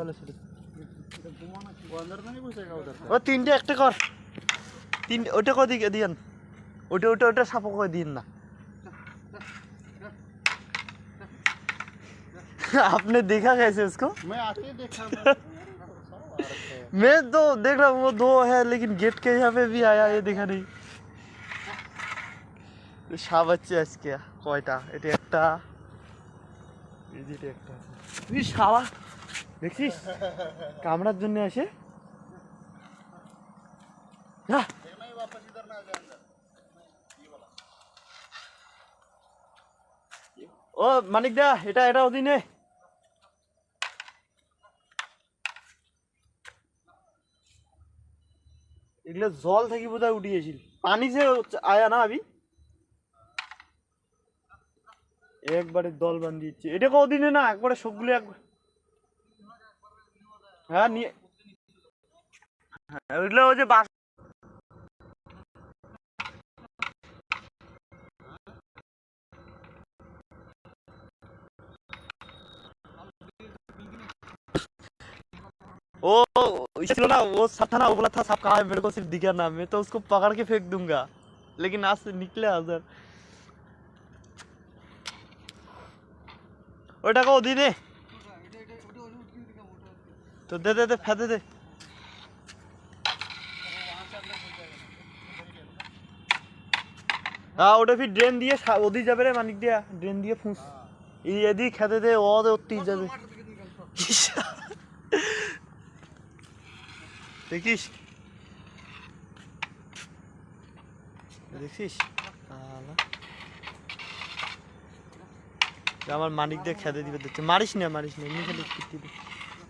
ও তিনটে একটা কর তিন ওটা কো দিকে দিয়েন ওটা ওটা ওটা সাপো করে দিন না आपने देखा कैसे उसको मैं आके ही देखा मैं तो देख रहा हूँ वो दो है लेकिन गेट के यहाँ पे भी आया ये देखा नहीं সাপ হচ্ছে আজকে কয়টা এটা একটা এই যে এটা একটা তুই সাবা দেখছিস কামড়ার জন্য আসে ও, মানিক দা, এটা এটা অধীনে এগুলো জল থেকে বোধহয় উঠিয়েছিল পানি যে আয়া না আবি? একবারে দল বান্ধিয়েছি এটা কদিনে না? একবারে সবগুলো একবার হ্যাঁ নিয়ে হ্যাঁ ওইগুলো ওই যে বাস ओ इसे चलो ना वो सब था ना वो बोला था सांप कहाँ है मेरे को सिर्फ दिखा ना मैं तो उसको पकड़ के फेंक दूंगा लेकिन आज से निकले उधर ওটা কো দিনে তো দে দে দে ফেদে দে হ্যাঁ ওটা ফির ড্রেন দিয়ে ওদিক যাবে রে মানিক দিয়া ড্রেন দিয়ে ফুঁস। এদিক খেতে দে, ও ওতি যাবে। দেখিস? দেখিস? আমার মানিক দিয়ে খেতে দিবে, দেখছে। মারিস না মারিস না, এমনি খেলে দিবে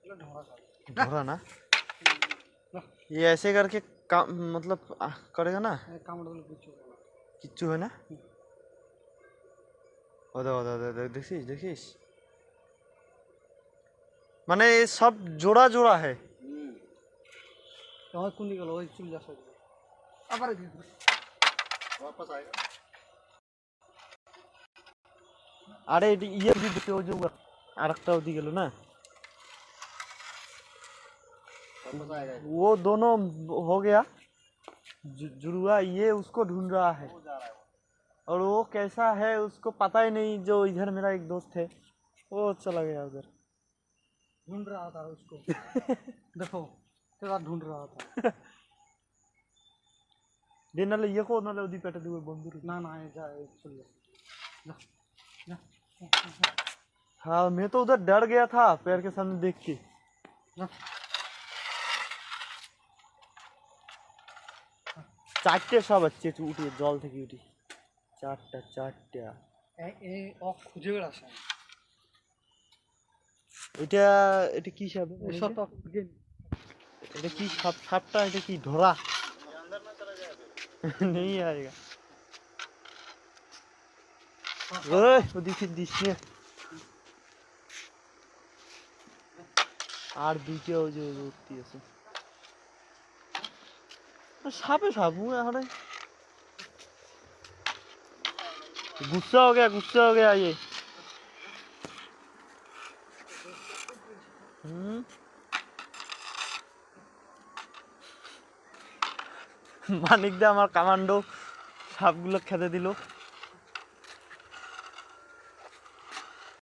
ढोरा ना ये ऐसे करके काम मतलब आ, करेगा ना কামড় দিলে কিছু হবে না কিচ্ছু হয় না ওদা ওদা ওদা ওদা, দেখিস দেখিস মানে ये सब जोड़ा जोड़ा है আমার কুনি গেল ওই চলে যাচ্ছে আবার দিয়ে দিবি। वापस आएगा আরে এটি ইয়ে দিয়ে দিতে ওই যে আর একটা ওদিকে গেল না वो दोनों हो गया। जुड़ुआ ये उसको ढूंढ रहा है। और वो कैसा है उसको पता ही नहीं जो इधर मेरा एक दोस्त है वो चला गया उधर। ढूंढ रहा था उसको। देखो तेरा ढूंढ रहा था। दे नले ये को नले उदी पेट ದಿನಲ್ಲ ಏಕೋ ಒಂದಲ್ಲ ಉದಿ ಪೆಟ್ಟ ದಿವ ಬಂದಿರು ನಾನು हाँ मैं तो उधर डर गया था पैर के सामने देख के। ना চারটে সব আছে উঠি জল থেকে উঠি। চারটা চারটা। খুঁজে বেড়াস এটা এটা কি সাপ? এটা কি? সাপ? সাপটা এটা কি ধরা? নেই আয়েগা ওই ওদিকে দিস না। আর দুইটা ওই যে উঠতে আছে। সাপে সাপ हुआ हमारे गुस्सा हो गया गुस्सा हो गया ये हम्म মানিক দা আমার কামান্ডো সাপগুলো খেতে দিল